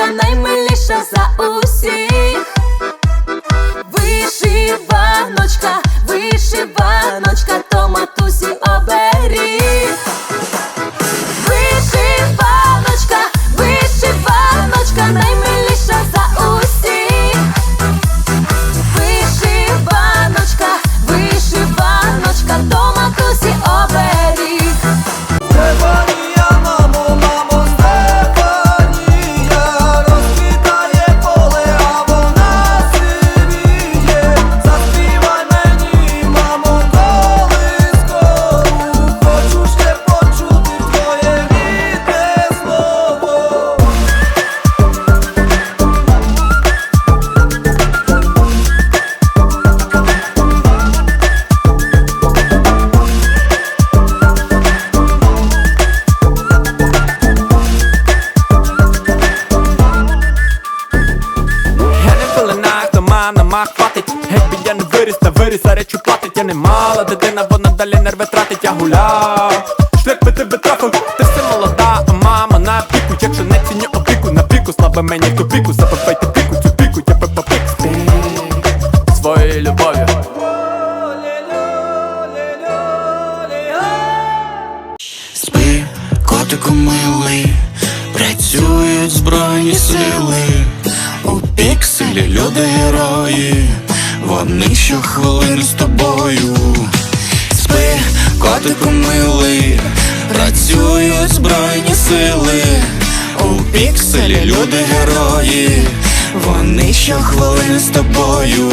Вишиваночка, наймиліша за усіх. Не виріс, та виріс, а речу платить. Я не мала дитина, вона далі нерви тратить, я гуляв. Шлях би тебе трафив, ти все молода, а мама на піку. Якщо не ціню опіку, на піку, слава мені в ту піку. Забивайте піку, цю піку, я пепа пік Своєю любов'ю Спи, котику милий, працюють збройні сили, у пікселі люди герої, вони щохвилини з тобою. Спи, котику милий, працюють збройні сили, у пікселі люди герої, вони щохвилини з тобою.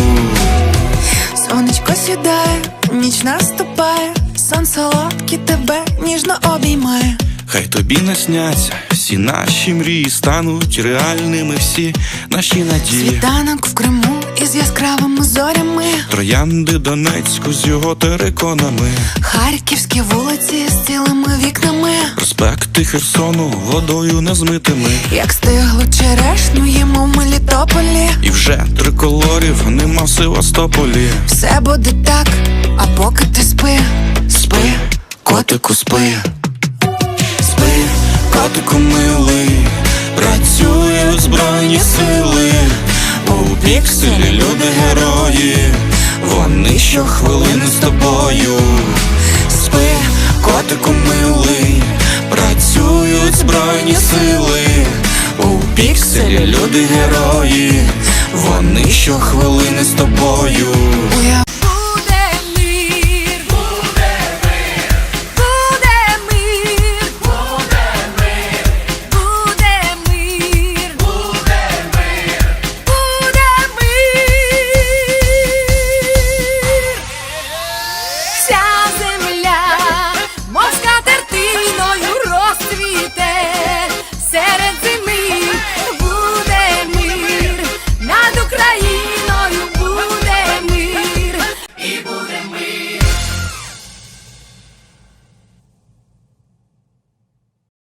Сонечко сідає, ніч наступає, сон солодкий тебе ніжно обіймає. Хай тобі не сняться всі наші мрії, стануть реальними всі наші надії. Світанок в Криму із яскравими зорями, Троянди Донецьку з його териконами, харківські вулиці з цілими вікнами, проспекти Херсону водою незмитими. як стиглу черешню їмо в Мелітополі. І вже триколорів нема в Севастополі. Все буде так, а поки ти спи, Спи, котику, спи, спи, котику милий, працюють збройні сили, пікселі люди герої, вони щохвилини з тобою. Спи, котику милий, працюють збройні сили, у пікселі люди герої, вони щохвилини з тобою.